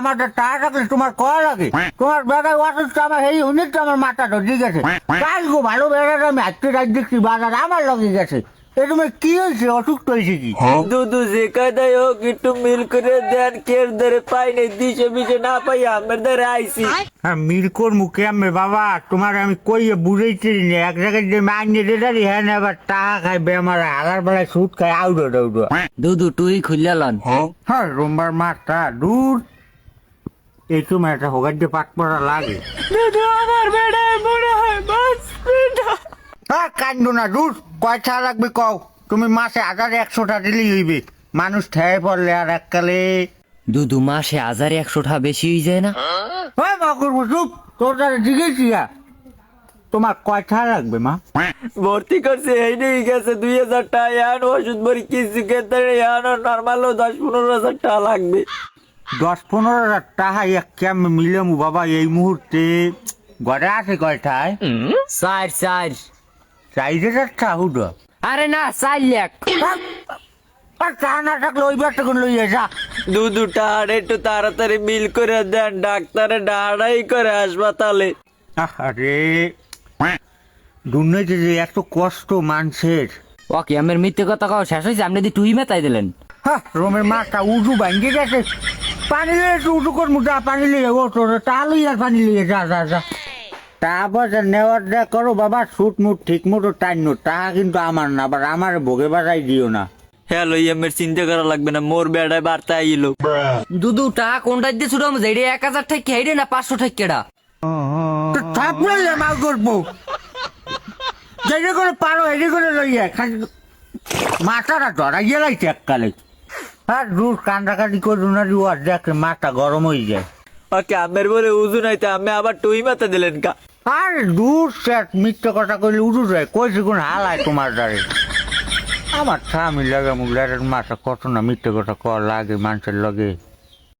আমাদের টাকা থাকলে তোমার কয়া লাগে। তোমার বেড়ায় অসুস্থ আমার এই তো আমার মাথা ধরে গেছে কাল গো ভালো বেড়াটা আমি আজকে রাত দেখছি বাজার আমার লগে গেছে। এ তুমি কি হয়েছে? অসুস্থ হয়েছে কি? দুধু যে কায়দায় হোক একটু মিল করে দেন। কের ধরে পাই নাই দিশে মিশে না পাই আমার ধরে আইসি হ্যাঁ মিরকোর মুখে আমি বাবা। তোমার আমি কইয়ে বুঝাইছি না। এক জায়গায় যে মাইনে রেটারি হ্যাঁ না এবার টাকা খাই বেমার হালার বেলায় সুদ খাই আউডো ডাউডো দুধু তুই খুললে লন। হ্যাঁ। রোমবার মাঠটা দূর। এই সময় একটা হোগার দিয়ে পাট পড়া লাগে। দুধু আমার বেড়ায় মনে হয় হ্যাঁ কান্দো না দূর কয়টা লাগবে কও তুমি মাসে হাজার একশোটা দিলেই হইবে। মানুষ ঠেয়ে পড়লে আর এককালে। দুধু মাসে হাজার একশো টাকা বেশি হয়ে যায় না? হ্যাঁ মা করব চুপ তোর দ্বারা জিজ্ঞেসি তোমার কয়টা লাগবে মা? ভর্তি করছে এই নিয়ে গেছে দুই হাজার টাকা এখন ওষুধ ভরি কিছু খেতে এখন নর্মাল দশ পনেরো হাজার টাকা লাগবে। দশ পনেরো হাজার টাকা এক কেমন মিলামু বাবা এই মুহূর্তে। ঘরে আছে কয়টায়? চার চার। চার হাজার টাকা আরে না চার লাখ আর তা না থাকলে ওই বার তখন লইয়া যা দুধু টাহার একটু তাড়াতাড়ি মিল করে দেন ডাক্তারে ডাহাই করে হাসপাতালে। আরে দুর্নীতি যে এত কষ্ট মানুষের। ওকে আমার মিথ্যে কথা কও শেষ হয়েছে আপনি তুই মেতাই দিলেন। হ্যাঁ রোমের মাথা উঁচু ভাঙ্গে গেছে। পানি লিয়ে উঁচু করব যা পানি লিয়ে ও তোর তা লই আর পানি লিয়ে যা যা যা। তারপর যে নেওয়ার যা করো বাবা সুট মুট ঠিক মতো টাইন টাকা কিন্তু আমার না আবার আমার ভোগে বাজাই দিও না। হ্যাঁ লইয়ামের চিন্তা করা লাগবে না মোর বেড়ায় বার্তা আইলো। দুদু টাকা কোনটা দিয়ে ছুটাম যেটা এক হাজার ঠাক হেডে না পাঁচশো ঠাক কেডা তো থাপড়ে মাল করব। যেটা করে পারো এটি করে লইয়া খালি মাথাটা ধরা গেলাইছে এককালে। আর দূর কান্দাকাটি করো না দেখ মাথা গরম হয়ে যায়। ওকে আমের বলে উজু নাইতে আমি আবার টুই মাথা দিলেন কা। আর দূর স্যার মিথ্যে কথা কইলে উজু যায়, কইছে কোন হালায় তোমার দাঁড়ে আমার স্বামী লাগে মুখ মাথা কত না মিথ্যে কথা কর লাগে মানুষের লগে।